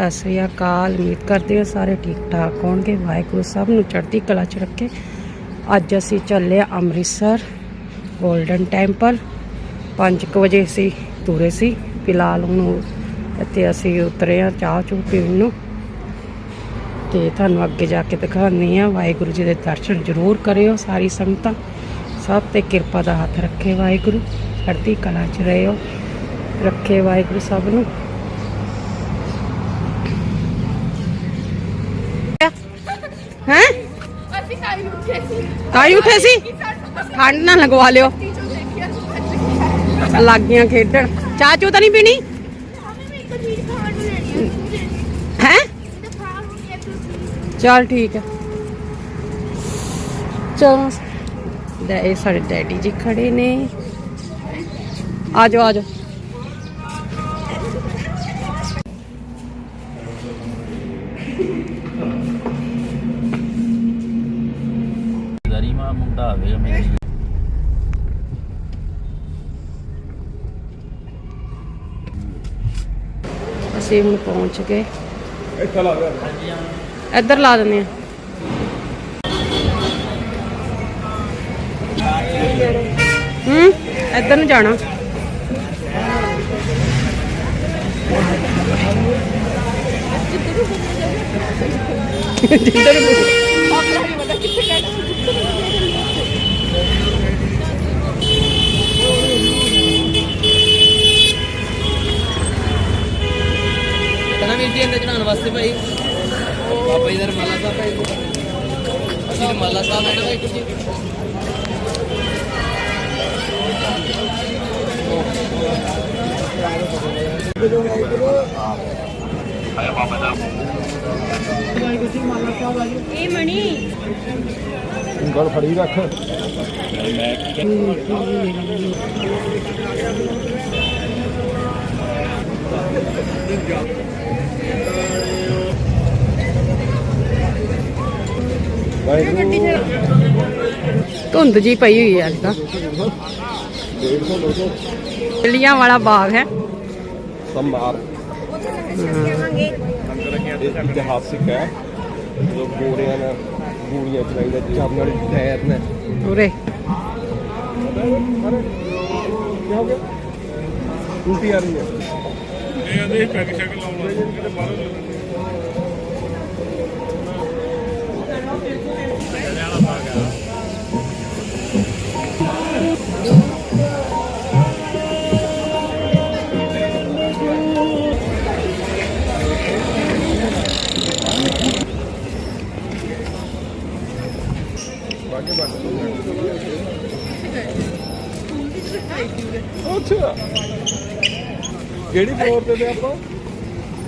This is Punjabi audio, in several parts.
ਸਤਿ ਸ੍ਰੀ ਅਕਾਲ, ਉਮੀਦ ਕਰਦੇ ਹਾਂ ਸਾਰੇ ਠੀਕ ਠਾਕ ਹੋਣਗੇ। ਵਾਹਿਗੁਰੂ ਸਭ ਨੂੰ ਚੜ੍ਹਦੀ ਕਲਾ 'ਚ ਰੱਖੇ। ਅੱਜ ਅਸੀਂ ਚੱਲੇ ਹਾਂ ਅੰਮ੍ਰਿਤਸਰ 골ਡਨ ਟੈਂਪਲ 5 ਵਜੇ ਅਸੀਂ ਤੁਰੇ ਸੀ, ਫਿਲਹਾਲ ਹੁਣ ਇੱਥੇ ਅਸੀਂ ਉਤਰੇ ਹਾਂ ਚਾਹ ਚੂ ਪੀਣ ਨੂੰ। ਤੇ ਤੁਹਾਨੂੰ ਅੱਗੇ ਜਾ ਕੇ ਦਿਖਾਉਂਦੇ ਹਾਂ। ਵਾਹਿਗੁਰੂ ਜੀ ਦੇ ਦਰਸ਼ਨ ਜ਼ਰੂਰ ਕਰਿਓ ਸਾਰੀ ਸੰਗਤਾਂ। ਸਭ ਤੇ ਕਿਰਪਾ ਦਾ ਹੱਥ ਰੱਖੇ ਵਾਹਿਗੁਰੂ, ਚੜ੍ਹਦੀ ਕਲਾ 'ਚ ਰਹਿਓ। ਰੱਖੇ ਵਾਹਿਗੁਰੂ ਸਭ ਨੂੰ ਹੈ ਅਸੀਂ ਕਾਈ ਉੱਠੇ ਸੀ ਕਾਈ ਸੀ ਠੰਡ ਨਾ ਲਗਵਾ ਲਿਓ। ਲੱਗ ਗਈਆਂ ਖੇਡਣ। ਚਾਹ ਚੂ ਤਾਂ ਨਹੀਂ ਪੀਣੀ? ਹਮੇ ਹੈ? ਚਲ ਠੀਕ ਹੈ। ਚਲੋ। ਦਾ ਇਹ ਸਾਡੇ ਡੈਡੀ ਜੀ ਖੜੇ ਨੇ। ਆ ਜਾਓ ਆ ਮੁੰਡਾ ਹੋਵੇ ਮੇਰੀ ਅਸੀਂ ਹੁਣ ਪਹੁੰਚ ਗਏ। ਇੱਧਰ ਲਾ ਦਿੰਦੇ ਆ। ਹੂੰ ਇੱਧਰ ਨੂੰ ਜਾਣਾ। ਜਿੱਧਰ ਨੂੰ ਕਹਿੰਦਾ ਵੀਰ ਜੀ ਇਹਦੇ ਚੜਾਉਣ ਵਾਸਤੇ ਭਾਈ ਬਾਬਾ ਜੀ ਦਾ ਰਮਾਲਾ ਸਾਹਿਬ ਭਾਈ ਅਸੀਂ ਰਮਾਲਾ ਸਾਹਿਬ ਹੈ ਨਾ ਭਾਈ ਕੁਝ ਇਹ ਮਣੀ ਗੱਲ ਫੜੀ ਰੱਖ ਵਾਹਿਗੁਰੂ ਧੁੰਦ ਜੀ ਪਈ ਹੋਈ ਹੈ ਅੱਜ ਤਾਂ। 150 200 ਲਿਲੀਆਂ ਵਾਲਾ ਬਾਗ ਹੈ। ਸੰਭਾਰ। ਇਹ ਇਤਿਹਾਸਿਕ ਹੈ। ਜੋ ਗੋਰਿਆਂ ਨੇ ਗੋਲੀਆਂ ਚਲਾਈਆਂ ਚਾਬਲ ਟਾਇਰ ਨੇ। ਉਰੇ। ਕੀ ਹੋ ਗਿਆ ਉਲਟੀ ਆ ਰਹੀ ਹੈ ਅੱਛਾ ਕਿਹੜੀ ਫਲੋਰ ਤੇ ਤੇ ਆਪਾਂ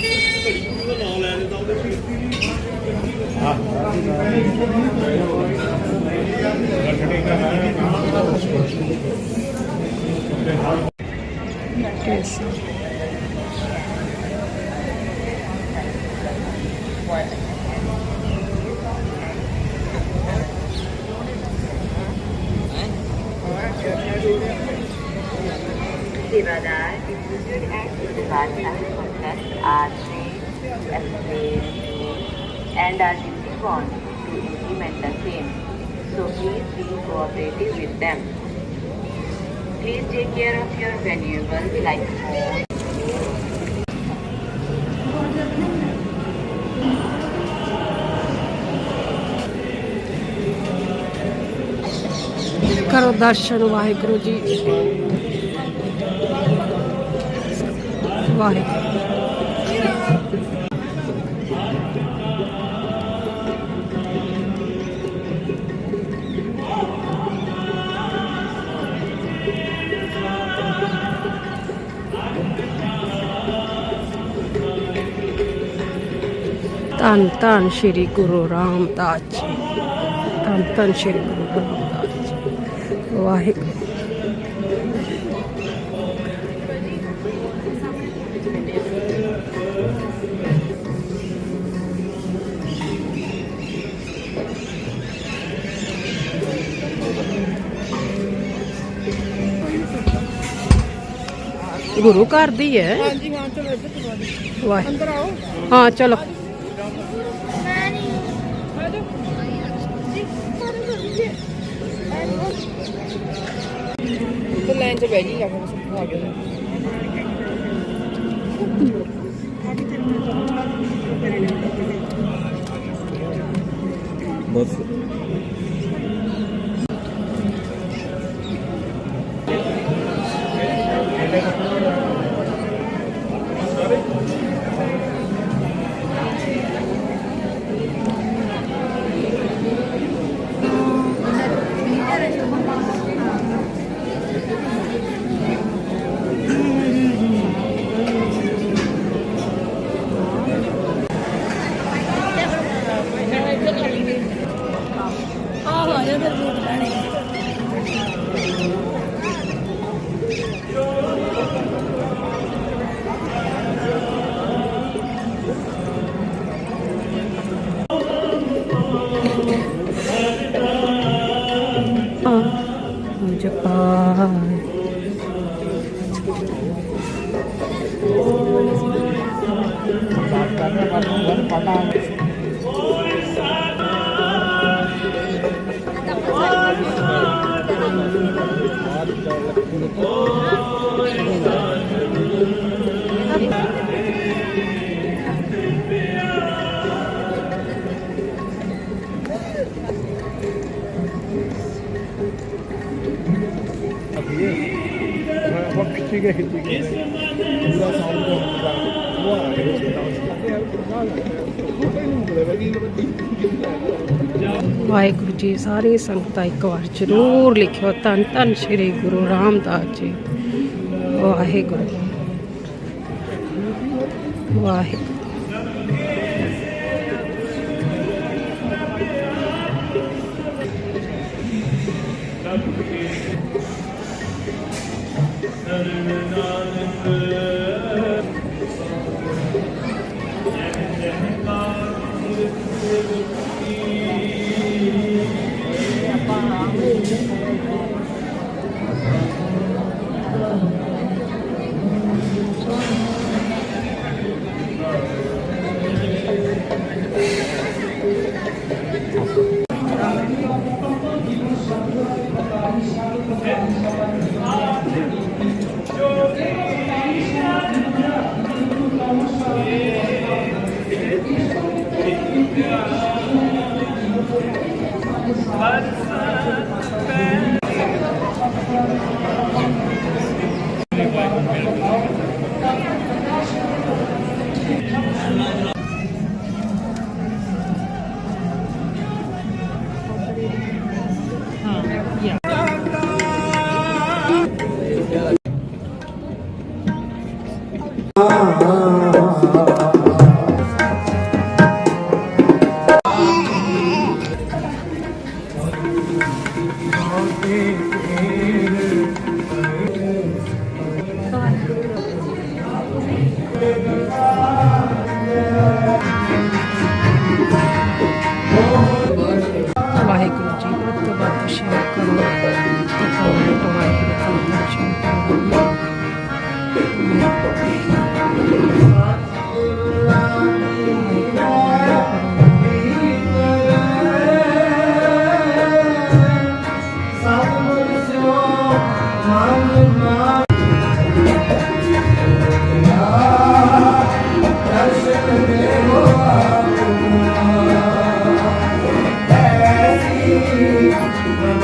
ਘੜੀ ਨੂੰ ਉਹਦਾ ਨਾਮ ਲੈ ਦਿੰਦਾ ਉਹਦੇ ਵਿੱਚ ਹਾਂ। ਰੱਖਣੀ ਦਾ ਹੈ and are duty-bound to implement the same. So please be cooperative with them. Please take care of your valuables like phone. करो दर्शन वाहिगुरु जी वाहिगुरु ਧੰਨ ਧੰਨ ਸ਼੍ਰੀ ਗੁਰੂ ਰਾਮਦਾਸ ਜੀ ਧੰਨ ਧੰਨ ਸ਼੍ਰੀ ਗੁਰੂ ਰਾਮਦਾਸ ਜੀ ਵਾਹਿਗੁਰੂ ਗੁਰੂ ਘਰ ਦੀ ਹੈ ਹਾਂਜੀ ਹਾਂ ਚਲੋ ਇੱਧਰ ਕਰਵਾ ਦਿਓ ਵਾਹਿ ਅੰਦਰ ਆਓ ਹਾਂ ਚਲੋ ਤੇ ਲਾਈਨ 'ਚ ਬਹਿ ਗਈ ਆ ਫਿਰ trabalho. Yeah. ठीक है ठीक है पूरा साउंड वो आ ਵਾਹਿਗੁਰੂ ਜੀ ਸਾਰੇ ਸੰਗਤਾਂ ਇੱਕ ਵਾਰ ਜ਼ਰੂਰ ਲਿਖਿਓ ਧੰਨ ਧੰਨ ਸ਼੍ਰੀ ਗੁਰੂ ਰਾਮਦਾਸ ਜੀ ਵਾਹਿਗੁਰੂ ਵਾਹਿਗੁਰੂ Gözlerimin önünde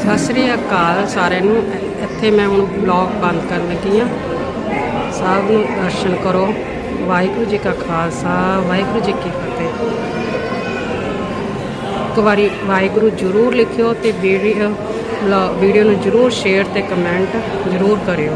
ਸਤਿ ਸ੍ਰੀ ਅਕਾਲ ਸਾਰਿਆਂ ਨੂੰ। ਇੱਥੇ ਮੈਂ ਹੁਣ ਬਲੌਗ ਬੰਦ ਕਰਨ ਲੱਗੀ ਆ ਸਭ ਨੂੰ ਦਰਸ਼ਨ ਕਰੋ। ਵਾਹਿਗੁਰੂ ਜੀ ਕਾ ਖਾਲਸਾ, ਵਾਹਿਗੁਰੂ ਜੀ ਕੀ ਫਤਿਹ। ਇੱਕ ਵਾਰੀ ਵਾਹਿਗੁਰੂ ਜ਼ਰੂਰ ਲਿਖਿਓ ਤੇ ਵੀਡੀਓ ਵੀਡੀਓ ਨੂੰ ਜ਼ਰੂਰ ਸ਼ੇਅਰ ਤੇ ਕਮੈਂਟ ਜ਼ਰੂਰ ਕਰਿਓ।